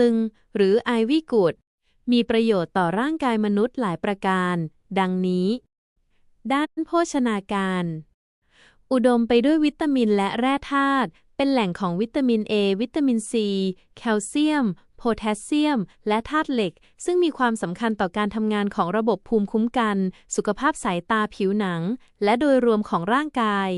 ลึง หรือไอวี่กูดมีประโยชน์ต่อร่างกายมนุษย์หลายประการ ดังนี้ ด้านโภชนาการ อุดมไปด้วยวิตามินและแร่ธาตุเป็นแหล่งของวิตามิน A วิตามิน C แคลเซียม โพแทสเซียม และธาตุเหล็ก ซึ่งมีความสำคัญต่อการทำงานของระบบภูมิคุ้มกัน สุขภาพสายตาผิวหนัง และโดยรวมของร่างกาย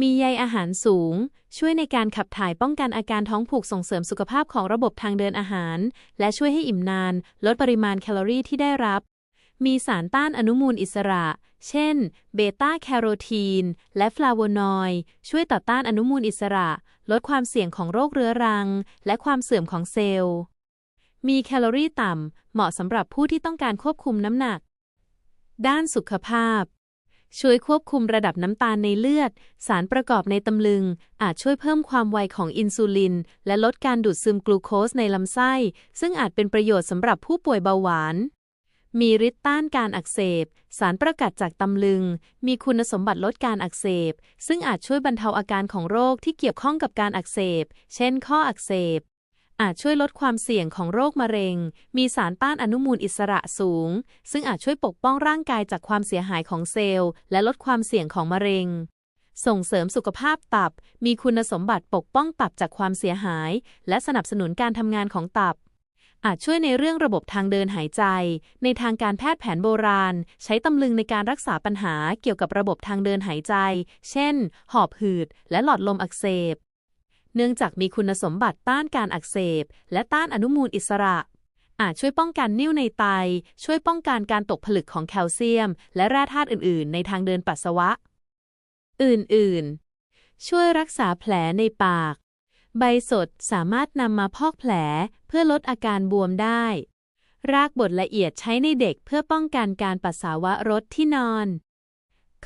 มีใยอาหารสูง ช่วยในการขับถ่ายป้องกันอาการท้องผูกส่งเสริมสุขภาพของระบบทางเดินอาหาร และช่วยให้อิ่มนาน ลดปริมาณแคลอรี่ที่ได้รับ มีสารต้านอนุมูลอิสระ เช่น เบต้าแคโรทีน และฟลาโวนอยด์ช่วยต่อต้านอนุมูลอิสระ ลดความเสี่ยงของโรคเรื้อรัง และความเสื่อมของเซลล์ มีแคลอรี่ต่ำ เหมาะสำหรับผู้ที่ต้องการควบคุมน้ำหนัก ด้านสุขภาพ ช่วยควบคุมระดับน้ำตาลในเลือด สารประกอบในตำลึง อาจช่วยเพิ่มความไวของอินซูลิน และลดการดูดซึมกลูโคสในลำไส้ ซึ่งอาจเป็นประโยชน์สำหรับผู้ป่วยเบาหวาน มีฤทธิ์ต้านการอักเสบ สารประกัดจากตำลึง มีคุณสมบัติลดการอักเสบ ซึ่งอาจช่วยบรรเทาอาการของโรคที่เกี่ยวข้องกับการอักเสบ เช่น ข้ออักเสบ อาจช่วยลดความเสี่ยงของโรคมะเร็ง มีสารต้านอนุมูลอิสระสูง ซึ่งอาจช่วยปกป้องร่างกายจากความเสียหายของเซลล์ และลดความเสี่ยงของมะเร็ง ส่งเสริมสุขภาพตับ มีคุณสมบัติปกป้องตับจากความเสียหาย และสนับสนุนการทำงานของตับ อาจช่วยในเรื่องระบบทางเดินหายใจ ในทางการแพทย์แผนโบราณ ใช้ตำลึงในการรักษาปัญหาเกี่ยวกับระบบทางเดินหายใจ เช่น หอบหืด และหลอดลมอักเสบ เนื่องจากมีคุณสมบัติต้านการอักเสบ และต้านอนุมูลอิสระ อาจช่วยป้องกันนิ่วในไต ช่วยป้องกันการตกผลึกของแคลเซียม และแร่ธาตุอื่น ๆ ในทางเดินปัสสาวะ อื่น ๆ ช่วยรักษาแผลในปาก ใบสดสามารถนำมาพอกแผลเพื่อลดอาการบวมได้ รากบดละเอียดใช้ในเด็กเพื่อป้องกันการปัสสาวะรดที่นอน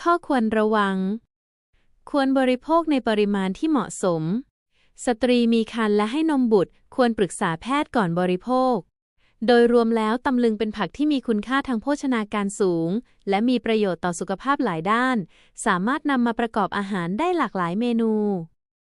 ข้อควรระวัง ควรบริโภคในปริมาณที่เหมาะสม สตรีมีครรภ์และให้นมบุตรควรปรึกษาแพทย์ก่อนบริโภค โดยรวมแล้วตำลึงเป็นผักที่มีคุณค่าทางโภชนาการสูง และมีประโยชน์ต่อสุขภาพหลายด้าน สามารถนำมาประกอบอาหารได้หลากหลายเมนู